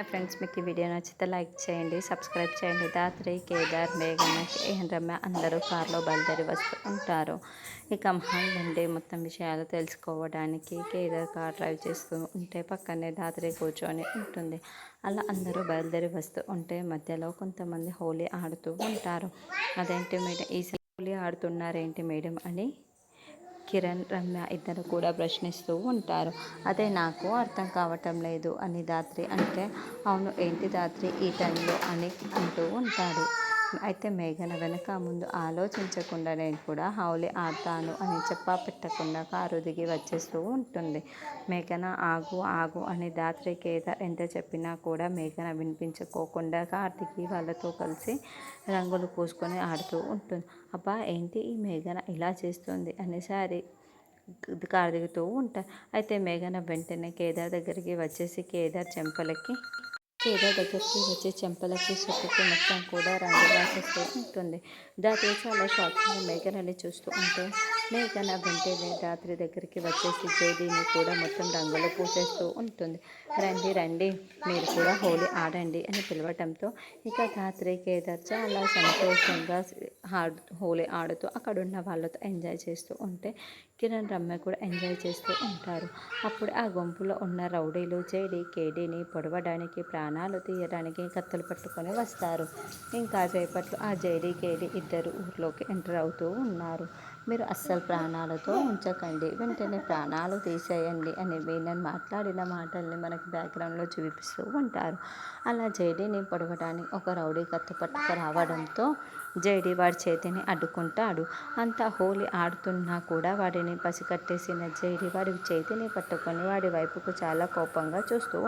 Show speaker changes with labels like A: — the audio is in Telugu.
A: ఫ్రెండ్స్ మీకు ఈ వీడియో నచ్చితే లైక్ చేయండి సబ్స్క్రైబ్ చేయండి. దాత్రి కేదార్ మేఘన రమ్య అందరూ కార్లో బయలుదేరి వస్తూ ఉంటారు. ఇక మహల్ మొత్తం విషయాలు తెలుసుకోవడానికి కేదార్ కార్ డ్రైవ్ చేస్తూ ఉంటే పక్కనే దాత్రి కూర్చొని ఉంటుంది. అలా అందరూ బయలుదేరి వస్తూ ఉంటే మధ్యలో కొంతమంది హోలీ ఆడుతూ ఉంటారు. అదేంటి మేడం ఈ హోలీ ఆడుతున్నారేంటి మేడం అని కిరణ్ రమ్య ఇద్దరు కూడా ప్రశ్నిస్తూ ఉంటారు. అదే నాకు అర్థం కావటం లేదు అని దాత్రి అంటే అవును ఏంటి దాత్రి ఈ టైంలో? అని అంటూ ఉంటాడు. అయితే మేఘన వెనక ముందు ఆలోచించకుండా నేను కూడా హౌలీ ఆడతాను అని చెప్పా పెట్టకుండా కారు దిగి వచ్చేస్తూ ఉంటుంది. మేఘన ఆగు ఆగు అని దాత్రి కేదార్ ఎంత చెప్పినా కూడా మేఘన వినిపించుకోకుండా కార్తికి వాళ్ళతో కలిసి రంగులు పూసుకొని ఆడుతూ ఉంటుంది. అబ్బా ఏంటి ఈ మేఘన ఇలా చేస్తుంది అనేసారి కారు దిగుతూ ఉంటారు. అయితే మేఘన వెంటనే కేదార్ దగ్గరికి వచ్చేసి కేదార్ చెంపలకి లేదా దగ్గరికి వచ్చి చెంపలకి చెట్టుకి మొత్తం కూడా రంగు రాసేస్తూ ఉంటుంది. దాత్రి చాలా షాకింగ్ మేఘనని చూస్తూ ఉంటే మేఘన వెంటనే రాత్రి దగ్గరికి వచ్చేసి జేడీని కూడా మొత్తం రంగులు పూసేస్తూ ఉంటుంది. రండి రండి మీరు కూడా హోలీ ఆడండి అని పిలవటంతో ఇక రాత్రి కేదార్ చాలా సంతోషంగా ఆడు హోలీ ఆడుతూ అక్కడున్న వాళ్ళతో ఎంజాయ్ చేస్తూ ఉంటే కిరణ్ రమ్య కూడా ఎంజాయ్ చేస్తూ ఉంటారు. అప్పుడు ఆ గుంపులో ఉన్న రౌడీలు జేడీ కేడీని పొడవడానికి ప్రాణాలు తీయడానికి కత్తులు పట్టుకొని వస్తారు. ఇంకా సేపట్లో ఆ జేడీ కేడీ ఇద్దరు ఊర్లోకి ఎంటర్ అవుతూ ఉన్నారు. మీరు అస్సలు ప్రాణాలతో ఉంచకండి. వెంటనే ప్రాణాలు తీసేయండి అని నేను మాట్లాడిన మాటల్ని మనకి బ్యాక్గ్రౌండ్లో చూపిస్తూ ఉంటారు. అలా జైడీని పొడవడానికి ఒక రౌడీ కత్తి పట్టుకు రావడంతో జైడీ వాడి చేతిని అడ్డుకుంటాడు. అంతా హోలీ ఆడుతున్నా కూడా వాడిని పసికట్టేసిన జైడీ వాడి చేతిని పట్టుకొని వాడి వైపుకు చాలా కోపంగా చూస్తూ